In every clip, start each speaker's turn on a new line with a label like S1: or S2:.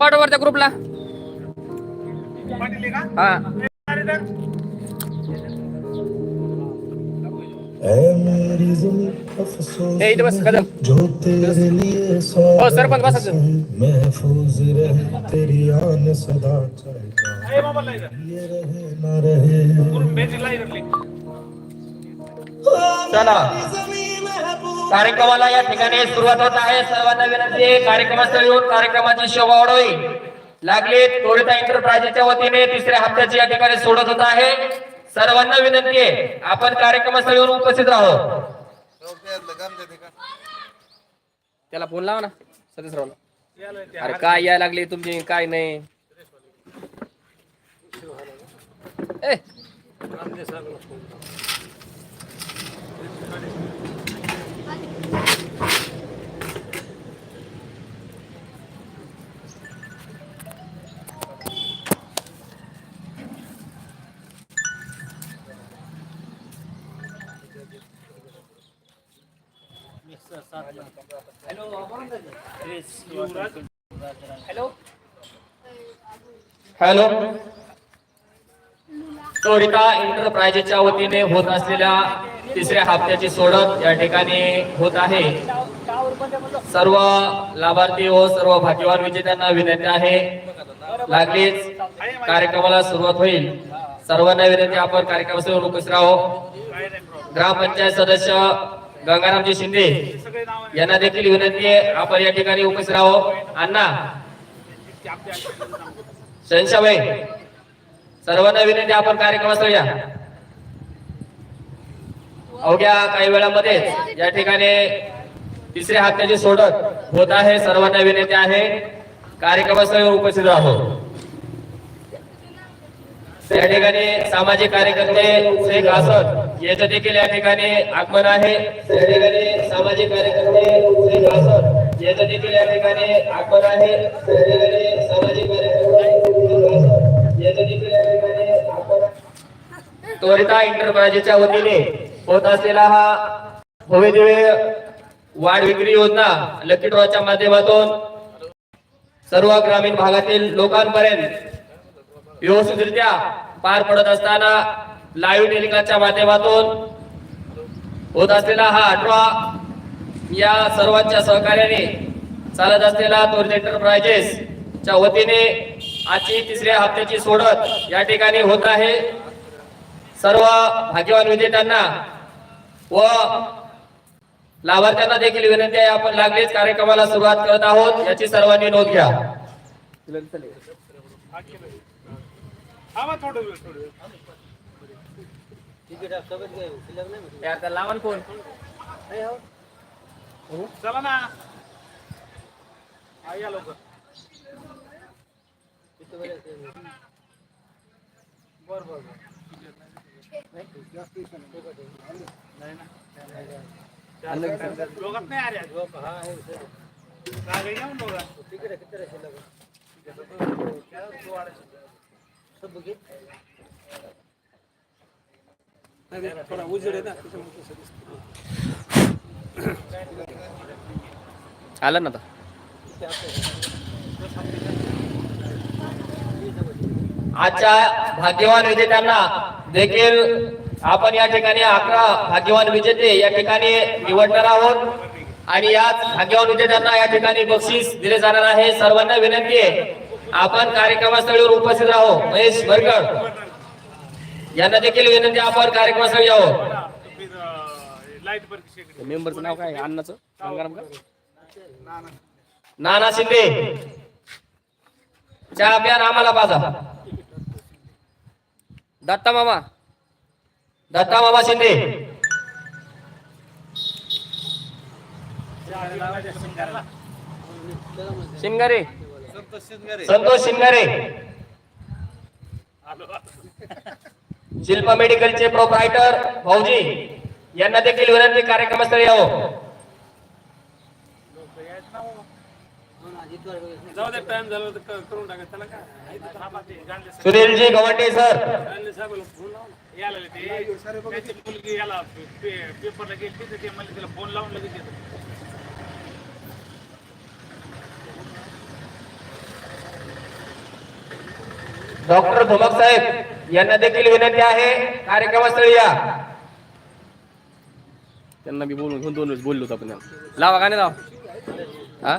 S1: पाठव त्या ग्रुपला. हा.
S2: ऐ मेरी ज़ुल्फ़ अफ़सोस
S1: ए, इधर बस, कदम.
S2: जो. तेरे लिए
S1: सरपंच, बसा
S2: सौ महफूज रहे तेरी आन सदा चाहे ये रहे ना रहे।
S1: चला। कार्यक्रमाला या ठिकाणी सुरुवात होत आहे. सर्वांना विनंती आहे कार्यक्रमास्थळी येऊन कार्यक्रमाची शोभा वाढवी लागली तोरिता एंटरप्राइजेसच्या वतीने तिसऱ्या हप्त्याची या ठिकाणी सोडत होत आहे. सर्वांना विनंती आहे आपण कार्यक्रमास्थळी येऊन उपस्थित राहो. त्याला फोन लावा ना सतीश रावला. अरे काय यायला लागले तुमची काय नाही. ए! हॅलो. चोरिता एंटरप्राइजेसच्या वतीने होत असलेल्या तिसऱ्या हप्त्याची सोडत या ठिकाणी होत आहे. सर्व लाभार्थी व सर्व भाग्यवान विजेत्यांना विनंती आहे. लागलीच कार्यक्रमाला सुरुवात होईल. सर्वांना विनंती आपण कार्यक्रमासमोर उपस्थित राहो. ग्रामपंचायत सदस्य गंगारामजी शिंदे यांना देखील विनंती आहे आपण या ठिकाणी उपस्थित राहो. अण्णा. शंशाबाई सर्वांना विनंती आपण कार्यक्रमास या अवघ्या काही वेळामध्येच या ठिकाणी तिसऱ्या हप्त्याची सोडत होत आहे. सर्वांना विनंती आहे कार्यक्रमास उपस्थित राहो. या ठिकाणी सामाजिक कार्यकर्ते शेख आसद याचं देखील या ठिकाणी आगमन आहे. या ठिकाणी सामाजिक कार्यकर्ते शेख आसद याचं देखील या ठिकाणी आगमन आहे. या ठिकाणी सामाजिक कार्यकर्ते त्वरिता एंटरप्राइजेसच्या वतीने होत असलेला हा भव्य वाढ विक्री योजना लकी ड्रॉच्या माध्यमातून सर्व ग्रामीण भागातील लोकांपर्यंत व्यवस्थितरित्या पार पडत असताना लाईव्ह टेलिकास्टच्या माध्यमातून होत असलेला हा अठरा या सर्वांच्या सहकार्याने चालत असलेला त्वरित एंटरप्राइजेसच्या वतीने आजची तिसऱ्या हप्त्याची सोडत या ठिकाणी होत आहे. सर्व भाग्यवान विजेत्यांना व लाभार्थ्यांना देखील विनंती आहे आपण लागलीच कार्यक्रमाला सुरुवात करत आहोत. याची सर्वांनी नोंद घ्या. लावण कोण
S3: चला ना बर बर लोकात नाही आले आज. गाडी घेऊन लोका. थोडा उजेड आहे ना त्याच्यामुळे
S1: आलं ना आता आजच्या भाग्यवान विजेत्यांना देखील आपण या ठिकाणी अकरा भाग्यवान विजेते या ठिकाणी निवडणार आहोत. आणि याच भाग्यवान विजेत्यांना या ठिकाणी बक्षीस दिले जाणार आहे. सर्वांना विनंती आहे आपण कार्यक्रमास्थळीवर उपस्थित राहो. महेश बरकड यांना देखील विनंती आपण कार्यक्रमास्थळी यावं
S3: शेगडी
S1: मेंबरचं नाव काय?
S3: ना
S1: नाना शिंदे. चहा प्या ना आम्हाला पाजा. दत्ता मामा. दत्ता मामा शिंदे. शिंगारे. संतोष शिंगारे. शिल्पा मेडिकलचे प्रोप्रायटर भाऊजी यांना देखील विनंती कार्यक्रमस्थळी यावं.
S3: जाऊ दे टाइम झाला तर करून टाका. त्याला काय?
S1: सुनीलजी गवंडे सर.
S3: गांधले साहेबाला फोन लावून यायला लागले ते. त्याची मुलगी याला पे- पेपरला गेली तिथे ते म्हणले तिला फोन लावून लगेच येतो.
S1: डॉक्टर धुमक साहेब यांना देखील विनंती आहे कार्यक्रमस्थळी या.
S4: त्यांना मी बोलून घेऊन दोन वेळेस बोललो होतो आपण. लावा गाणे लावा. हा?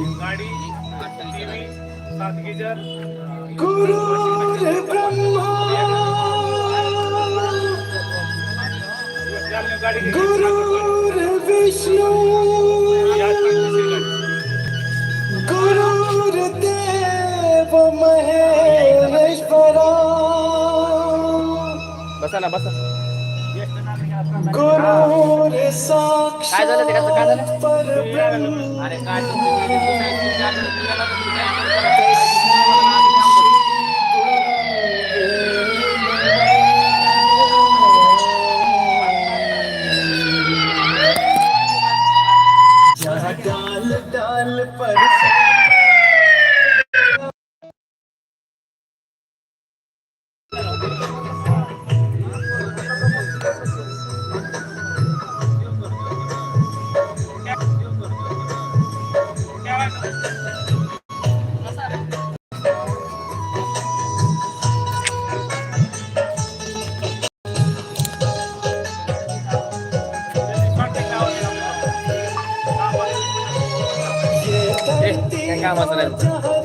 S3: सात गीजर
S2: गुरुर ब्रह्मा
S3: गाड़ी की
S2: गुरुर विष्णु गुरुर्देव महेश्वरा
S4: बसा ना बसा
S2: गुरुर
S4: काय झालं ते कसं काय झालं?
S2: साक्षात परब्रह्म
S4: क्या काम नाही?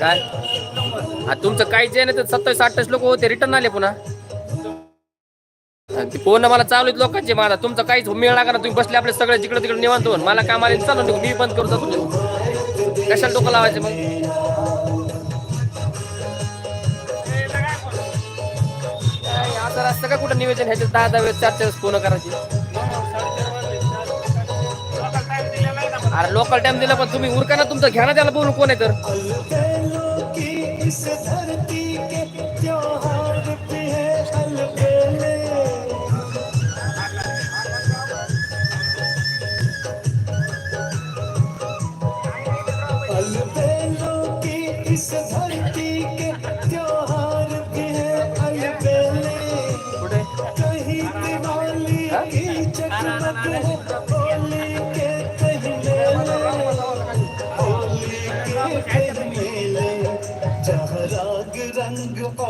S3: काय?
S2: हा,
S4: तुमचं काहीच आहे ना तर सत्तावीस अठ्ठावीस लोक होते रिटर्न आले पुन्हा. हा, फोन मला चालू आहेत लोकांचे मला. तुमचं काहीच मेळ लागा ना तुम्ही बसले आपले सगळे जिकडे तिकडे निवांत होऊन. मला काम आले चालू नको मी बंद करू जातो कशाला डोकं लावायचे मग?
S3: ए,
S4: असं असतं का कुठं नियोजन ह्याचे दहा दहा वेळेस चार चार वेळेस फोन करायची. अरे लोकल टाइम दिला पण तुम्ही उरका ना तुमचं घ्या ना त्याला बोलून कोण आहे तर.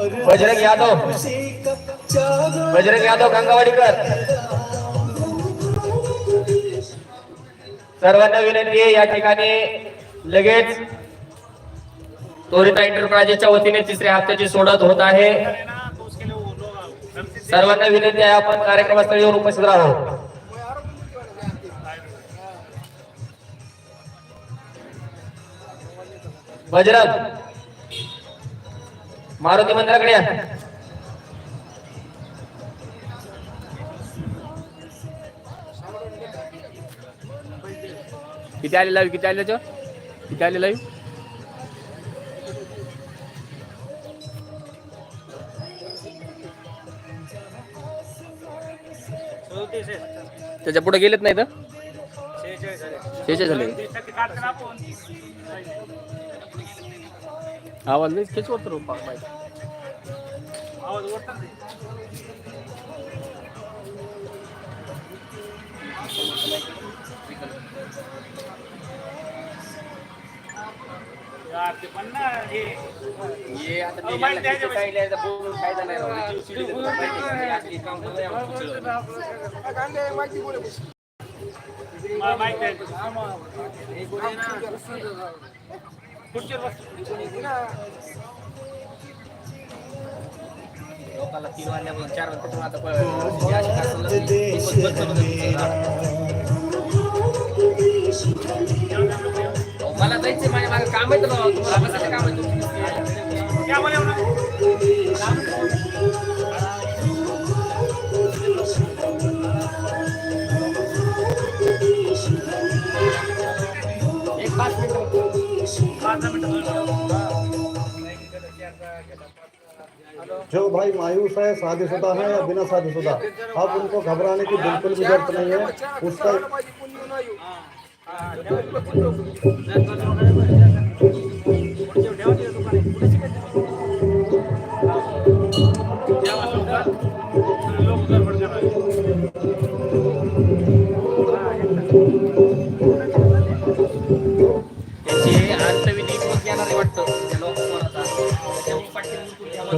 S1: बजरंग यादव. बजरंग यादव गंगावाडीकर. सर्वांना विनंती आहे या ठिकाणी लगेच तोरिता एंटरप्राइजेसच्या वतीने तिसऱ्या हप्त्याची सोडत होत आहे. सर्वांना विनंती आहे आपण कार्यक्रमस्थळी येऊन उपस्थित राहतो बजरंग. मारुती मंदिराकडे या.
S5: किती आले लाईव्ह किती आले त्याच्यावर किती आले लाईव्ह. त्याच्या पुढे गेलेत नाही तर?
S3: शेहेचाळीस झाले.
S5: आवाज नाही खेच होतो
S3: आवाज हे माहिती आहे का बाई? हो, मला माहिती आहे. खुर्चीवर
S5: मला जायचं माझ्या मागे काम आहे तर तुम्हाला बसायचं काम आहे
S2: जो भाई मायूस है शादीशुदा है या बिना शादीशुदा अब उनको घबराने की बिल्कुल भी ज़रूरत नहीं है। उसका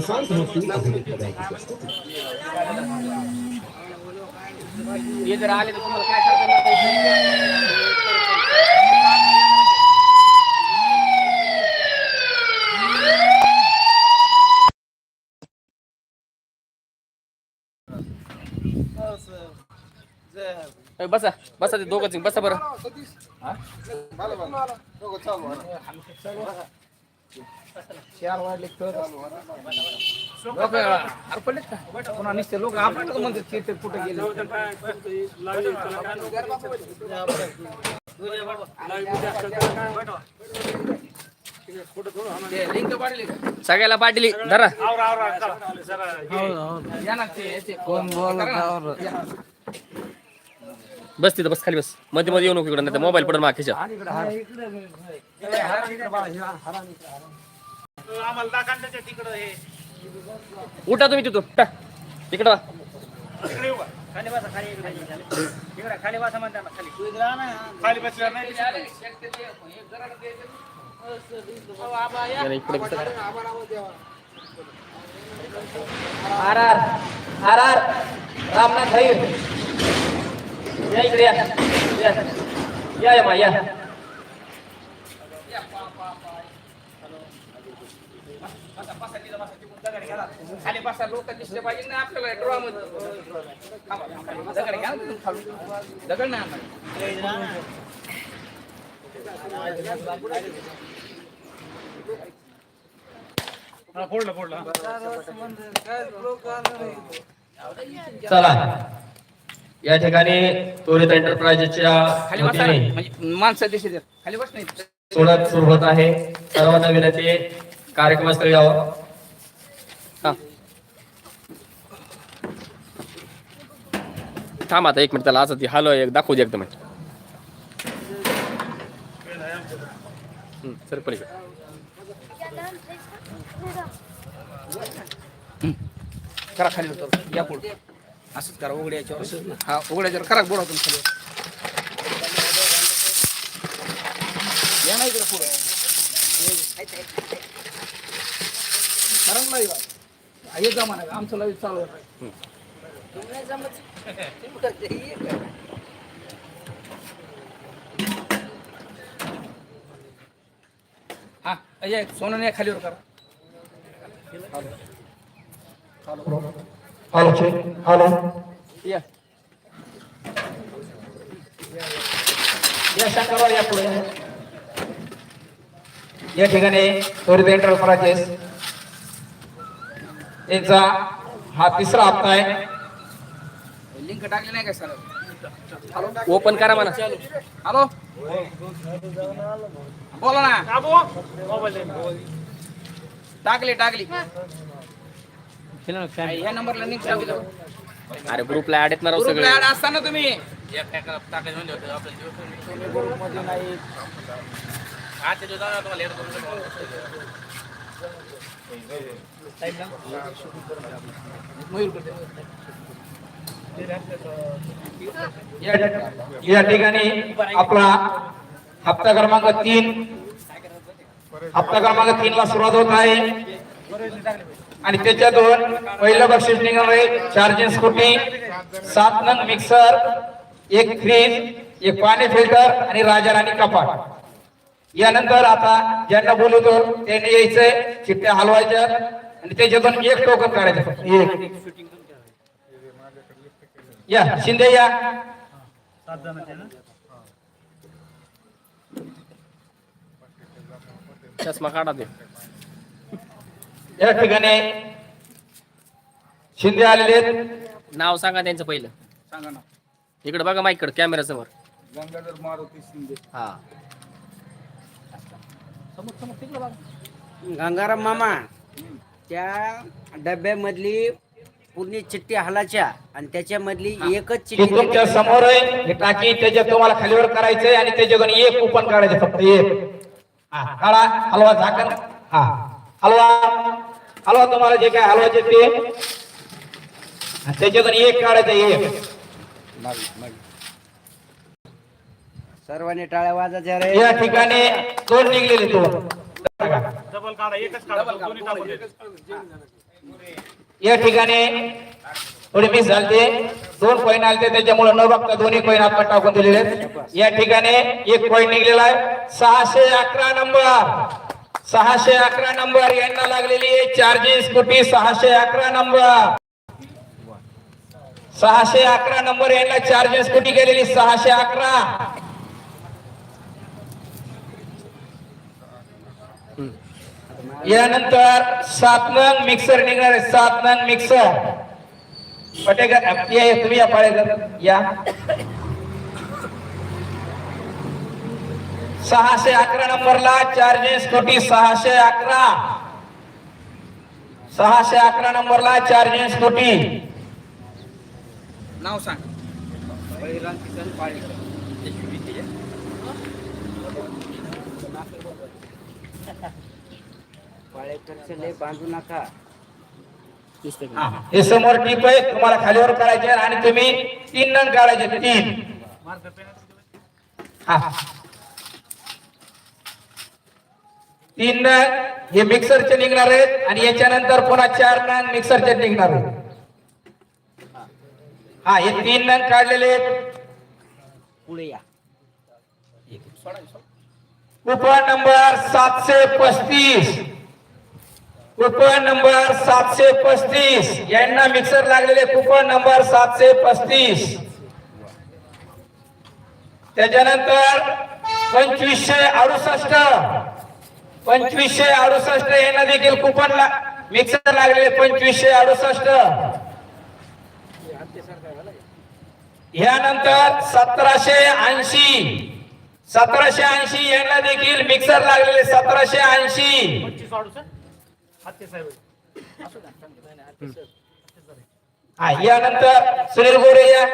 S5: घ्यावं. हे जर आले तर तुम्हाला काय करता येणार नाही. ए, बसा बसा ते दोघं बसा बरं लोक अरे पडलेत का? पुन्हा नुसते लोक आपण म्हणतात की ते कुठे गेले. सगळ्याला पाटील धरा.
S3: आवरा आवरा चला जरा
S5: या ना ते याचे. या. बस तिथं बस खाली बस. मध्ये मध्ये येऊ नको इकडं नाही मोबाईल पडून
S3: हे
S5: उठा तुम्ही तिथून उठा. तिकडं वा.
S1: आर आर. आर आर. रामनाथ भाई या इकडे या या या या मा या
S5: खाली बसा लोक दिसले पाहिजे ना आपल्याला ड्रॉ मध्ये थांबा, दगड घ्या ना खालून. दगड.
S3: हा, फोडलं फोडलं.
S1: चला या ठिकाणी त्वरित एंटरप्राइजेसच्या
S5: म्हणजे माणसं दिसते खाली बस नाही.
S1: सोडत सुरू होत आहे. सर्वांना विनंती कार्यक्रमस्थळी यावं.
S5: हा. थांब आता एक मिनिट त्याला असं ती हॅलो एक दाखवू दे एकदम सर पलीकडे. करा खाली. या पुढे. असंच करा उघड्या उघड्याच्यावर हा उघड्याच्यावर करा बोला तुम्ही खाली या ना इकडे पुढे. करा ना live. हे जमा नाही आमचं लाईव्ह चालू आहे हा या सोनं या खालीवर करा.
S6: हॅलो चेक हॅलो
S4: या
S6: या शंकरराव या पुढे या ठिकाणी एंटर करायचे यांचा हा तिसरा हप्ता आहे
S5: लिंक टाकली नाही का सर
S4: ओपन करा म्हणा
S5: हॅलो बोला ना टाकली टाकली ह्या नंबरला लिंक
S4: अरे ग्रुपला ऍड येत ना राव
S5: ग्रुपला
S4: सगळे.
S5: ऍड असताना तुम्ही.
S6: या या ठिकाणी आपला हप्ता क्रमांक तीन. हप्ता क्रमांक तीन ला सुरुवात होत आहे. आणि त्याच्यातून पहिलं बक्षीस निघणार आहे चार्जिंग स्कूटी सात नंग मिक्सर एक फ्रीज एक पाणी फिल्टर आणि राजा राणी कपाट. यानंतर आता ज्यांना बोलवतो त्यांनी यायचंय चिठ्ठ्या हलवायच्या आणि त्याच्यातून एक टोकन काढायचं एक. या शिंदे या.
S4: चष्मा काढा दे.
S6: या ठिकाणी शिंदे आलेले आहेत.
S4: नाव सांगा त्यांचं पहिलं.
S5: सांगा ना.
S4: इकडे बघा माईकडे कॅमेरा समोर.
S5: गंगाधर मारुती शिंदे.
S4: हा.
S7: गंगाराम मामा त्या डब्यामधली पूर्ण चिठ्ठी हलाच्या आणि त्याच्यामधली एकच
S6: ही
S7: चिठ्ठी
S6: तुमच्यासमोर आहे. ही टाकी त्याच्यात तुम्हाला खालीवर करायचंय आणि त्याच्यातून एक कुपन काढायचं फक्त एक. हा काढा हलवा झाकण. हा हलवा. हलवा तुम्हाला जे काय हलवायचे ते. त्याच्यातून एक काढायचं एक.
S7: सर्वांनी टाळ्या वाजायच्या रे.
S6: या ठिकाणी दोन निघलेले दोन
S3: डबल काढा एकच काढा दोन्ही टाकून द्या.
S6: या ठिकाणी थोडे मिस झालते. दोन कॉईन आलते त्याच्यामुळे न बघता दोन्ही कॉईन आपण टाकून दिलेले आहेत. या ठिकाणी एक कॉईन निघलेला आहे. सहाशे अकरा नंबर सहाशे अकरा नंबर यांना लागलेली आहे चार्जिंग स्कूटी सहाशे अकरा नंबर. सहाशे अकरा नंबर यांना चार्जिंग स्कूटी गेलेली सहाशे अकरा. यानंतर सात नंग मिक्सर निघणार आहे सात नंग मिक्सर पटेकर या, तुम्ही या पाळेकर या. सहाशे अकरा नंबरला चार्जिंग स्कूटी सहाशे अकरा. सहाशे अकरा नंबरला चार्जिंग स्कूटी
S5: नाव सांग.
S7: बांधू नका.
S6: हा, समोर टीप आहे तुम्हाला खालीवर करायचे आणि तुम्ही तीन नंग काढायचे तीन. हा. तीन नग हे मिक्सरचे निघणार आहेत आणि याच्यानंतर पुन्हा चार नग मिक्सरचे निघणार आहेत. हा हे तीन नग काढलेले आहेत.
S7: पुढे या.
S6: कुपन नंबर सातशे पस्तीस. कुपन नंबर सातशे पस्तीस. यांना मिक्सर लागलेले कुपन नंबर सातशे पस्तीस. त्याच्यानंतर पंचवीसशे अडुसष्ट. पंचवीसशे अडुसष्ट यांना देखील कुपन ला मिक्सर लागलेले पंचवीसशे अडुसष्ट. यानंतर सतराशे ऐंशी. सतराशे ऐंशी यांना देखील मिक्सर लागलेले सतराशे ऐंशी. यानंतर सुनील गोरे या.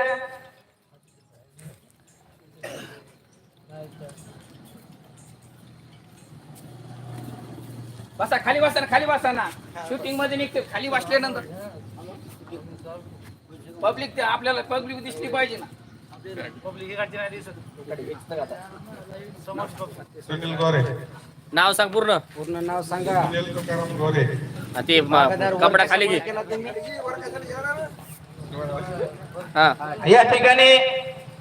S5: बसा खाली बसा ना खाली बसा ना. शूटिंगमध्ये निघते खाली बसल्यानंतर. पब्लिक ते आपल्याला पब्लिक दिसली पाहिजे ना.
S2: सुनील गोरे.
S4: नाव सांग पूर्ण.
S7: पूर्ण नाव सांगा.
S2: सुनील तुकाराम गोरे.
S4: हा, ते म- कपडा खाली घे? हा.
S6: या ठिकाणी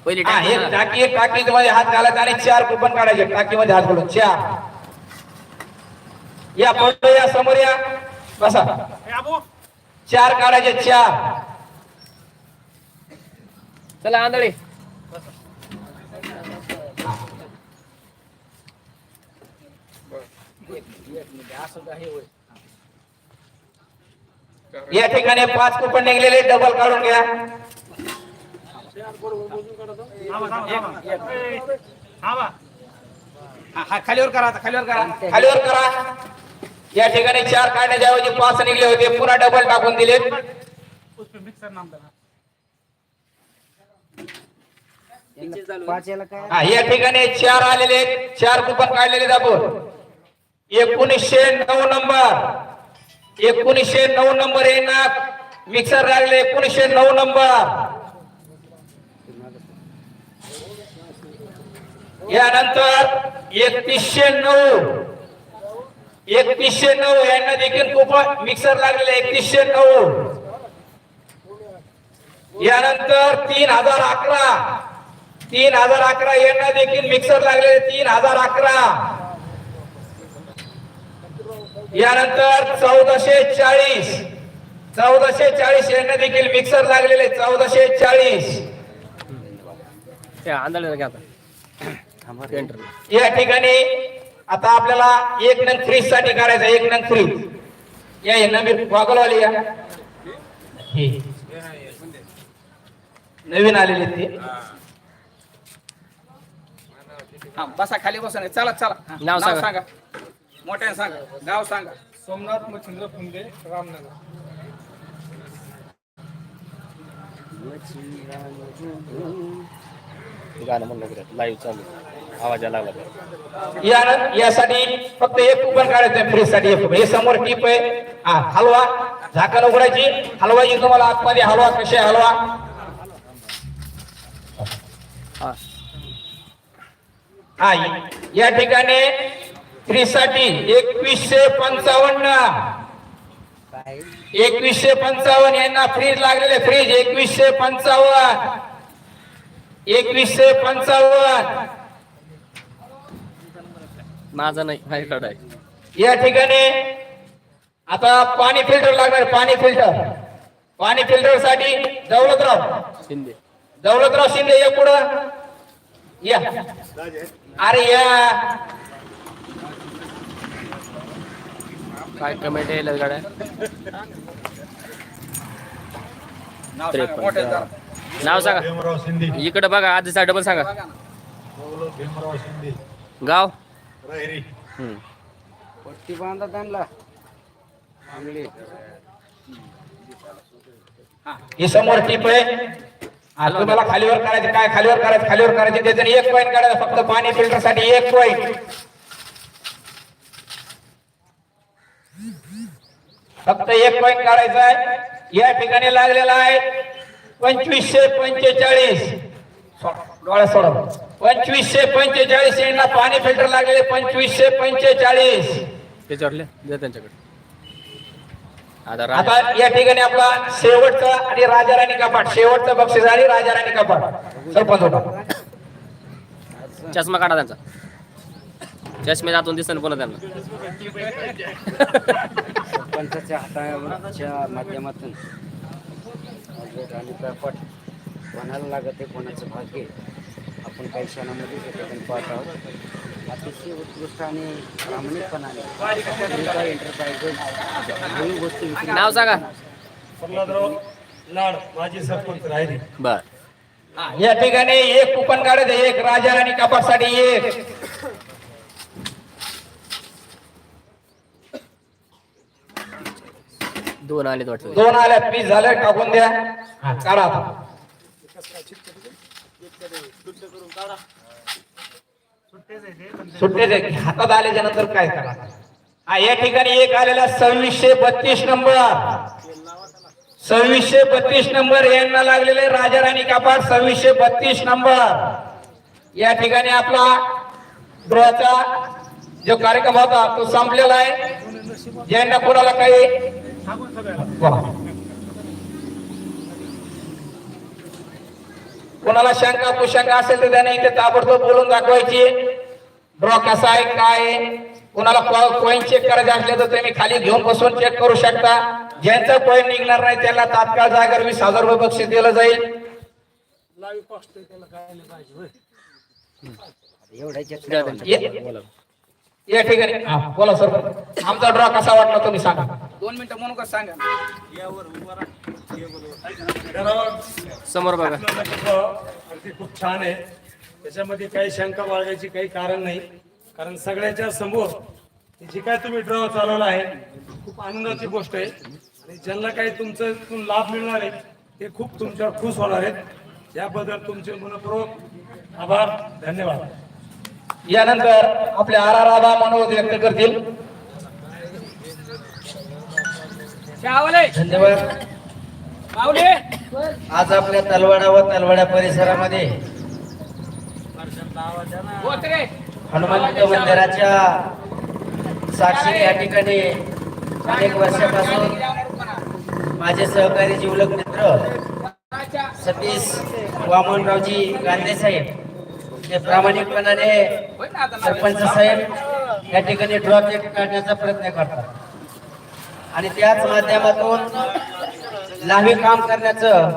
S4: पहिली
S6: हा
S4: टाकी.
S6: टाकी टाकी मध्ये हात घालायचा आणि चार कुपन काढायचे. टाकीमध्ये हात घालून. चार. या पडतो या समोर या. बसा. चार काढायचे चार.
S4: चला आंधळे.
S6: या ठिकाणी पाच कुपन निघलेले डबल काढून घ्या.
S3: हा हा खालीवर करा खालीवर करा
S6: खालीवर करा. या ठिकाणी चार काढण्याच्या ऐवजी पाच निघले होते. पुन्हा डबल टाकून दिले. या ठिकाणी चार आलेले चार कुपन काढलेले दाखवून एकोणीसशे नऊ नंबर. एकोणीसशे नऊ नंबर हे ना मिक्सर लागले एकोणीसशे नऊ नंबर. यानंतर एकतीसशे नऊ. एकतीसशे नऊ यांना देखील कुपन मिक्सर लागलेले एकतीसशे नऊ. यानंतर तीन हजार अकरा. तीन हजार अकरा यांना देखील मिक्सर लागले तीन हजार अकरा. यानंतर चौदाशे चाळीस. चौदाशे चाळीस यांना देखील मिक्सर लागलेले चौदाशे चाळीस. या ठिकाणी आता आपल्याला एक नंग फ्रीजसाठी काढायचं एक नंग फ्रीज या नवीन गॉगलवाली या. हे. नवीन आलेले ते.
S5: हा बसा खाली बसा नाही. चला चला. हा,
S4: नाव सांगा.
S5: सांगा. मोठ्याने सांगा. गाव सांगा.
S3: सोमनाथ मच्छिंद्र फुंदे रामनगर.
S4: गाणं म्हणलं लाईव्ह चालू. आवाज यायला लागला.
S6: या यासाठी फक्त एक कुपन काढायचं फ्रीजसाठी एक हे समोर टीप आहे. हा हलवा. झाकण उघडायची. हलवायची तुम्हाला आतमध्ये. हलवा कसे हलवा.
S4: हा.
S6: या ठिकाणी फ्रीजसाठी एकवीसशे पंचावन्न. एकवीसशे पंचावन्न यांना फ्रीज लागलेले फ्रीज एकवीसशे पंचावन्न. एकवीसशे पंचावन्न.
S4: माझा नाही माझ्याकडे आहे
S6: या ठिकाणी आता पाणी फिल्टर लागणार पाणी फिल्टर. पाणी फिल्टरसाठी दौलतराव.
S4: शिंदे.
S6: दौलतराव शिंदे या पुढं. या. अरे या.
S4: काय कमेंट यायला गाड्या
S5: नाव सांगा
S4: त्रेपन्न.
S5: मोठ्याने जरा.
S4: नाव सांगा.
S2: भीमराव शिंदे.
S4: इकडे बघा आधीचा डबल सांगा.
S2: भीमराव शिंदे.
S4: गाव? हम्म.
S7: पट्टी बांधा त्यांना. चांगली
S6: ही. समोर टीप आहे. हा, तुम्हाला खालीवर करायचं काय खालीवर करायचं खालीवर करायचं त्याच्याने एक पॉईंट काढायचा फक्त पाणी फिल्टरसाठी एक पॉईंट फक्त एक पॉईंट काढायचा आहे. या ठिकाणी लागलेला आहे पंचवीसशे पंचेचाळीस. डोळ्या सोडा पंचवीसशे पंचेचाळीस यांना पाणी फिल्टर लागलेले पंचवीसशे पंचेचाळीस.
S4: त्याच्यावरले द्या त्यांच्याकडे. आता राजा
S6: या ठिकाणी आपला शेवटचा आणि राजाराणी कपाट शेवटचं बक्षीस आणि राजाराणी कपाट सरपंच होता.
S4: चष्मा काढा त्यांचा. चष्मे जातून दिसन पुन्हा त्यांना.
S7: सरपंचाच्या हाताच्या माध्यमातून. आणि प्रकट कोणाला लागत आहे कोणाचं भाग्य आपण काही क्षणामध्ये ते ठिकाणी पाहत आहोत. अतिशय उत्कृष्ट आणि प्रामाणिकपणाने एंटरप्राइजेस गोष्टी
S4: नाव सांगा.
S2: प्रल्हादराव लाड माजी सरपंच रायरी
S4: बर.
S6: या ठिकाणी एक कुपन काढायचं एक राजाराणी कपाटसाठी एक.
S4: दोन वाटतं.
S6: दोन आल्या पीस झाले टाकून द्या. काढा सुट्टेच आहे. हातात आल्याच्यानंतर काय करा? हा या ठिकाणी एक आलेला सव्वीसशे बत्तीस नंबर. सव्वीसशे बत्तीस नंबर यांना लागलेले राजा राणी कापाड सव्वीसशे बत्तीस नंबर. या ठिकाणी आपला गृहाचा जो कार्यक्रम होता तो संपलेला आहे. ज्यांना कोणाला काही कोणाला शंका कुशंका असेल तर त्याने इथे ताबडतोब बोलून दाखवायची. ड्रॉ कसा आहे काय कोणाला कॉईन चेक करायचे असले तर तुम्ही खाली घेऊन बसून चेक करू शकता. ज्यांचं कॉईन निघणार नाही त्यांना तात्काळ जागर वीस हजार रुपये बक्षीस दिलं जाईल?
S4: ये- बोला.
S6: या ठिकाणी. हा, बोला सर आमचा ड्रॉ कसा वाटला तुम्ही सांगा.
S5: दोन मिनिटं म्हणून का सांगा?
S4: समोर बघा.
S8: अगदी खूप छान आहे. त्याच्यामध्ये काही शंका बाळगायची काही कारण नाही. कारण सगळ्यांच्या समोर जी काय तुम्ही ड्रॉ चालवला आहे खूप आनंदाची गोष्ट आहे. आणि ज्यांना काही तुमचं लाभ मिळणार आहे ते खूप तुमच्यावर खुश होणार आहेत. याबद्दल तुमचे मनपूर्वक आभार. धन्यवाद.
S6: यानंतर आपले आर आर आबा मनोगत व्यक्त करतील.
S7: धन्यवाद. आज आपल्या तलवाडा व तलवाडा परिसरामध्ये
S5: रे
S7: हनुमंत मंदिराच्या साक्षी या ठिकाणी अनेक वर्षापासून माझे सहकारी जीवलग मित्र सतीश वामनरावजी गांधे साहेब हे प्रामाणिकपणाने सरपंच साहेब या ठिकाणी ड्रॉ काढण्याचा प्रयत्न करतात. आणि त्याच माध्यमातून लावी काम करण्याचं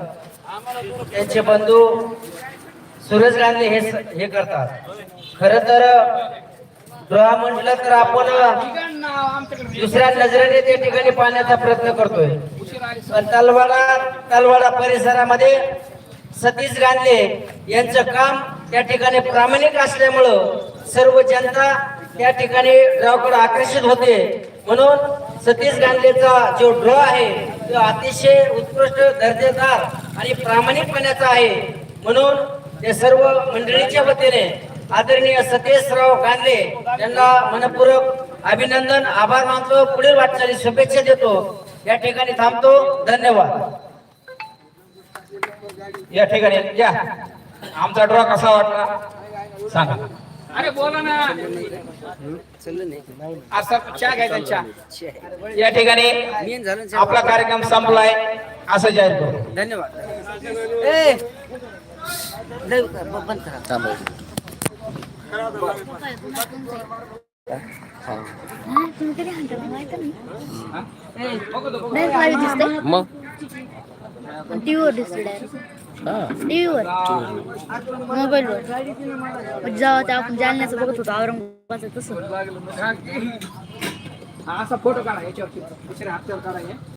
S7: त्यांचे बंधू सूरज गांधी हे हे करतात. खर तर ड्रॉ म्हटलं तर आपण दुसऱ्या नजरेने त्या ठिकाणी पाहण्याचा प्रयत्न करतोय. पण तलवाडा तलवाडा परिसरामध्ये सतीश गांधे यांचं काम त्या ठिकाणी प्रामाणिक असल्यामुळं सर्व जनता त्या ठिकाणी ड्रॉकडे आकर्षित होते. म्हणून सतीश गांधीचा जो ड्रॉ आहे तो अतिशय उत्कृष्ट दर्जेदार आणि प्रामाणिकपणाचा आहे. म्हणून ते सर्व मंडळीच्या वतीने आदरणीय सतीशराव गांधे यांना मनपूर्वक अभिनंदन आभार मानतो पुढील वाटचाली शुभेच्छा देतो. या ठिकाणी थांबतो. धन्यवाद.
S6: या ठिकाणी या. आमचा ड्रॉ कसा वाटला? सांगा.
S5: अरे बोला ना. असा चहा घ्यायचा चहा.
S6: या ठिकाणी
S7: मेन झालं
S6: आपला कार्यक्रम संपलाय. असं जाहीर करू.
S7: धन्यवाद.
S4: मग? हा.
S9: टीव्हीवर मोबाईलवर जेव्हा ते आपण जालन्याचं बघत होतो औरंगाबादचं तसं.
S5: असा फोटो काढा याच्यावरती. दुसऱ्या हातावर काढा हे.